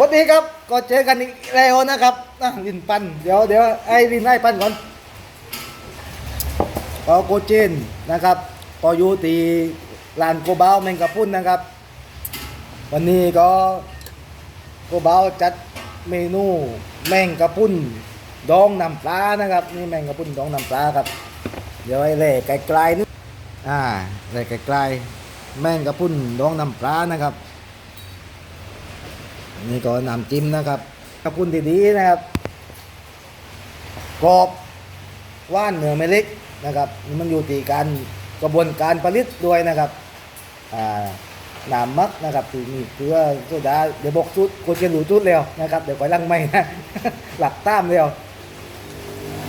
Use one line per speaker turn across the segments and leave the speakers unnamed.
วันนี้ครับก็เจอกันอีกแล้วนะครับอะลินปันเดี๋ยวเดี๋ยวไอ้ลินให้ปันก่อนก็โกเจนนะครับก็อยู่ตีลานโกเบาแมงกะพรุนนะครับ วันนี้ก็โกเบาจัดเมนูแมงกะพรุนดองน้ำปลานะครับนี่แมงกะพรุนดองน้ำปลาครับ เดี๋ยวไอ้เล่ไกลๆนึงอ่าเล่ไกลๆแมงกะพรุนดองน้ำปลานะครับ นี่ก็น้ำจิ้มนะครับขอบคุณดีๆนะครับกรอบว่านเหนือไม่เล็กนะครับนี่มันอยู่ที่การกระบวนการผลิตด้วยนะครับอ่าน้ำมักนะครับที่นี่คือว่าโซดาเดี๋ยวบอกชุดโคเชนหรูชุดเร็วนะครับเดี๋ยวไปลังไม่นะหลักตามเร็ว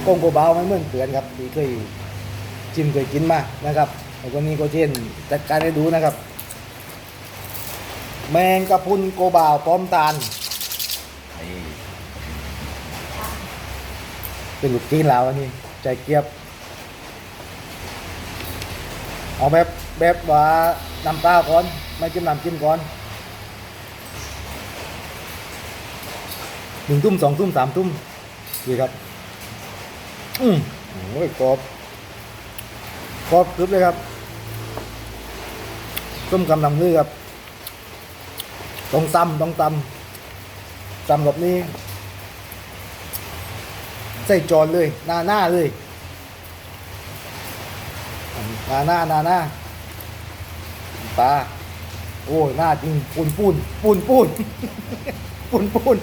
กงโกเบาไม่เหมือนเตือนครับที่เคยชิมเคยกินมานะครับแล้วก็นี่โคเชนจัดการให้ดูนะครับ แมงกะพุนโกบ่าวพร้อมตาลเป็นลูกจีนแลาวอันนี้ใจเกียบ เอาแบบแบบว่าน้ำปลาก่อน ไม่จิ้มน้ำจิ้มก่อนหนึ่งทุ่มสองทุ่มสามทุ่มดีครับ อืมโอ้ยกรอบกรอบกรึบเลยครับ ต้มกำลังมือครับ ต้องตำต้องตำตำแบบนี้ ใส่จอนเลย หน้าหน้าเลยหน้าหน้าหน้าหน้าปลาโอ้หน้าจริงปูนปูนปูนปูนปูนปูน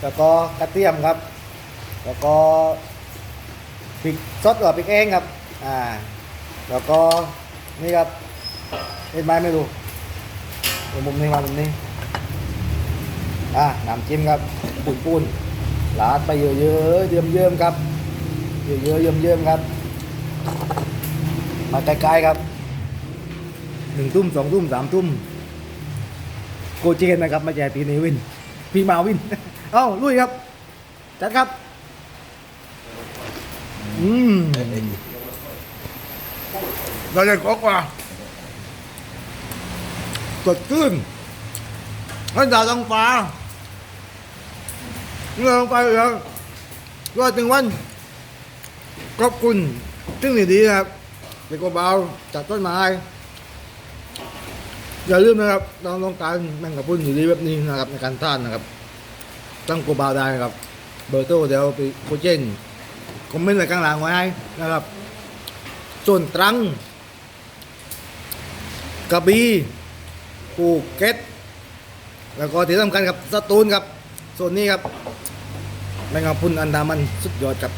แล้วก็กระเทียมครับ แล้วก็พริกซดกับพริกเองครับ อ่า แล้วก็นี่ครับเห็นไหมไม่รู้เดี๋ยวมุมนี้มามุมนี้ อะน้ำจิ้มครับปุ่นปุ่นๆลาดไปเยอะๆเยิ้มเยิ้มๆครับ เยอะๆเยิ้มเยิ้มๆครับ มาใกล้ๆครับหนึ่งทุ่มสองทุ่มสามทุ่มโกเจนนะครับมาแจกปีนีวิน พี่มาวิน เอ้าลุยครับ จัดครับ อืม
เราจะกว่า
สดชื่น
ให้ดาวท้องฟ้า เงื่อนไปแล้วรอดถึงวันขอบคุณซึ่งดีๆนะครับเด็กกว่าเบาจัดต้นไม้อย่าลืมนะครับเราต้องการแมงกะพรุนอยู่ดีแบบนี้นะครับในการทานนะครับ ตั้งกว่าเบาได้นะครับ เบอร์โทรเดี๋ยวไปโคเจนคอมเมนต์ไว้ข้างหลังไว้ให้นะครับ ส่วนตรังกระบี่ภูเก็ตแล้วก็ที่สำคัญครับสตูลครับ โซนนี้ครับแมงกะพุนอันดามันสุดยอดครับ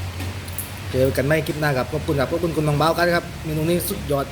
เจอกันไม่คลิปหน้าครับขอบคุณครับขอบคุณคุณน้องเบากันครับเมนูนี้สุดยอด